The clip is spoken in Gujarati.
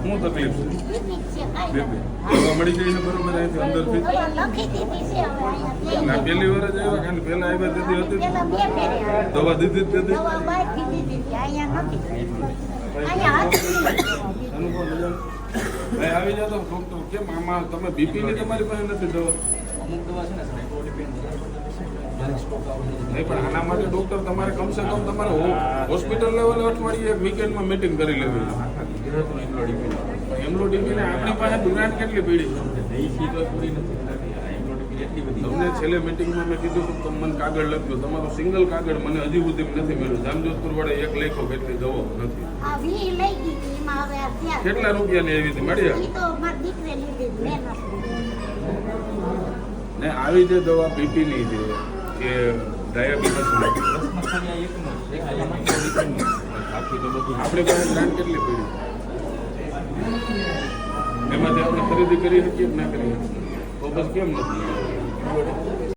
શું તકલીફ છે? મળી ગઈ બરોબર અહીંથી અંદરથી ના પહેલી વાર જ આવ્યા કારણ પહેલા આવ્યા તેથી હતી. દવા દીધી જ તેથી. અનુભવ આવી. જાતો ડોક્ટર કેમ? આમાં તમે બીપી ની તમારી પાસે નથી દવા? અમુક દવા છે ને સાહેબ નહીં પણ આના માટે ડોક્ટર તમારે કમસે કમ તમારે હોસ્પિટલ લેવલે અઠવાડિયે એક વીકેન્ડમાં મીટિંગ કરી લેવી. આપણી પાસે બ્રાન્ડ કેટલી પડી તમને છેલ્લે મિટિંગમાં મેં કીધું કે તમે મને કાગળ લખ્યો તમારો સિંગલ કાગળ મને હજી સુધી નથી મળ્યું. જામજોધપુર વાળે એક લેખો કેટલી દવા નથી. આ વી લઈ ગઈ હતી એમાં હવે આ ત્યાં કેટલા રૂપિયાની એવી હતી? મળ્યા ઈ તો મારી દીકરે લીધી મેં નથી ને આવી જે દવા પીપી ની છે કે ડાયાબિટીસ આપણી પાસે બ્રાન્ડ કેટલી પડી? એમાંથી આપણે ખરીદી કરી શકીએ કે ના કરી શકીએ? તો બસ કેમ નથી?